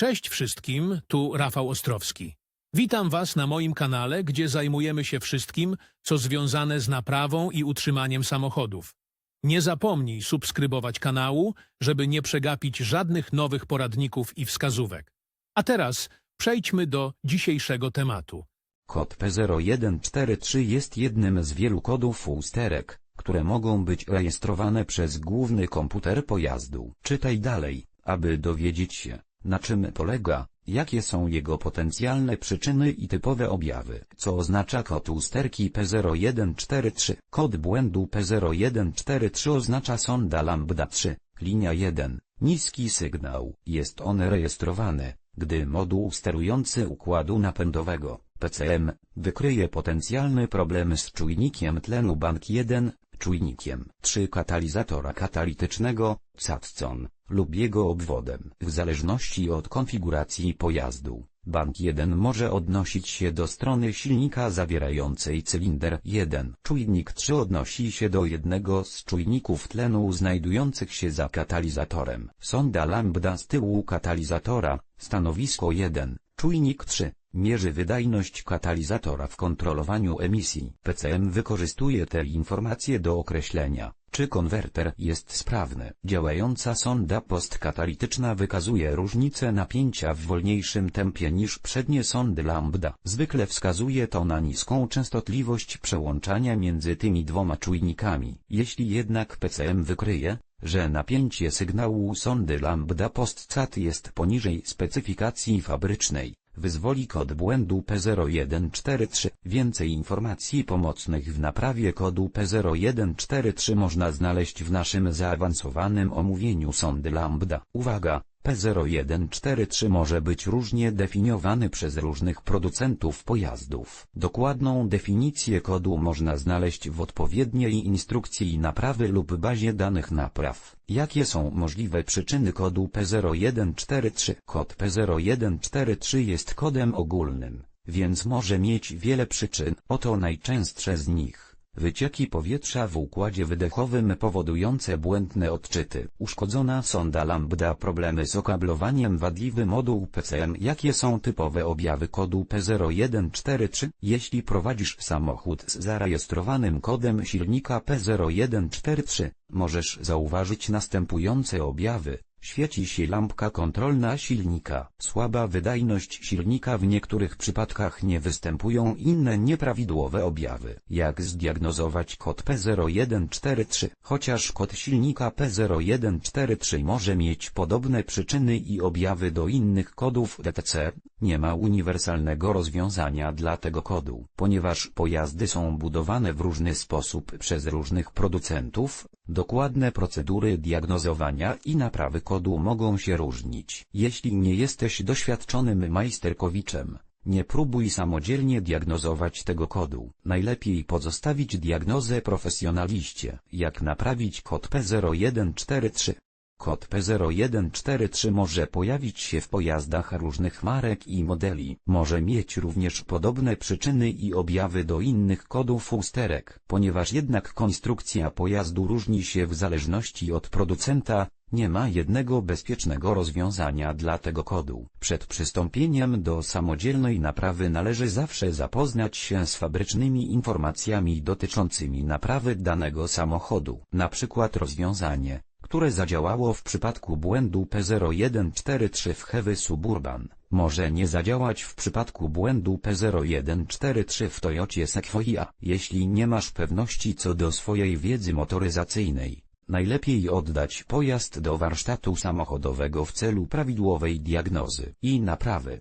Cześć wszystkim, tu Rafał Ostrowski. Witam Was na moim kanale, gdzie zajmujemy się wszystkim, co związane z naprawą i utrzymaniem samochodów. Nie zapomnij subskrybować kanału, żeby nie przegapić żadnych nowych poradników i wskazówek. A teraz przejdźmy do dzisiejszego tematu. Kod P0143 jest jednym z wielu kodów usterek, które mogą być rejestrowane przez główny komputer pojazdu. Czytaj dalej, aby dowiedzieć się, na czym polega, jakie są jego potencjalne przyczyny i typowe objawy. Co oznacza kod usterki P0143? Kod błędu P0143 oznacza sonda lambda 3, linia 1, niski sygnał. Jest on rejestrowany, gdy moduł sterujący układu napędowego, PCM, wykryje potencjalny problem z czujnikiem tlenu bank 1, czujnikiem 3 katalizatora katalitycznego, CATCON, lub jego obwodem. W zależności od konfiguracji pojazdu, bank 1 może odnosić się do strony silnika zawierającej cylinder 1. Czujnik 3 odnosi się do jednego z czujników tlenu znajdujących się za katalizatorem. Sonda lambda z tyłu katalizatora, stanowisko 1, czujnik 3. Mierzy wydajność katalizatora w kontrolowaniu emisji. PCM wykorzystuje te informacje do określenia, czy konwerter jest sprawny. Działająca sonda postkatalityczna wykazuje różnicę napięcia w wolniejszym tempie niż przednie sondy lambda. Zwykle wskazuje to na niską częstotliwość przełączania między tymi dwoma czujnikami. Jeśli jednak PCM wykryje, że napięcie sygnału sondy lambda postcat jest poniżej specyfikacji fabrycznej, wyzwoli kod błędu P0143. Więcej informacji pomocnych w naprawie kodu P0143 można znaleźć w naszym zaawansowanym omówieniu sondy lambda. Uwaga! P0143 może być różnie definiowany przez różnych producentów pojazdów. Dokładną definicję kodu można znaleźć w odpowiedniej instrukcji naprawy lub bazie danych napraw. Jakie są możliwe przyczyny kodu P0143? Kod P0143 jest kodem ogólnym, więc może mieć wiele przyczyn. Oto najczęstsze z nich. Wycieki powietrza w układzie wydechowym powodujące błędne odczyty. Uszkodzona sonda lambda problemy z okablowaniem wadliwy moduł PCM Jakie są typowe objawy kodu P0143? Jeśli prowadzisz samochód z zarejestrowanym kodem silnika P0143, możesz zauważyć następujące objawy. Świeci się lampka kontrolna silnika. Słaba wydajność silnika w niektórych przypadkach nie występują inne nieprawidłowe objawy. Jak zdiagnozować kod P0143? Chociaż kod silnika P0143 może mieć podobne przyczyny i objawy do innych kodów DTC, nie ma uniwersalnego rozwiązania dla tego kodu. Ponieważ pojazdy są budowane w różny sposób przez różnych producentów, dokładne procedury diagnozowania i naprawy kodu mogą się różnić. Jeśli nie jesteś doświadczonym majsterkowiczem, nie próbuj samodzielnie diagnozować tego kodu. Najlepiej pozostawić diagnozę profesjonaliście. Jak naprawić kod P0143? Kod P0143 może pojawić się w pojazdach różnych marek i modeli. Może mieć również podobne przyczyny i objawy do innych kodów usterek. Ponieważ jednak konstrukcja pojazdu różni się w zależności od producenta, nie ma jednego bezpiecznego rozwiązania dla tego kodu. Przed przystąpieniem do samodzielnej naprawy należy zawsze zapoznać się z fabrycznymi informacjami dotyczącymi naprawy danego samochodu. Na przykład rozwiązanie, które zadziałało w przypadku błędu P0143 w Heavy Suburban, może nie zadziałać w przypadku błędu P0143 w Toyocie Sequoia. Jeśli nie masz pewności co do swojej wiedzy motoryzacyjnej, najlepiej oddać pojazd do warsztatu samochodowego w celu prawidłowej diagnozy i naprawy.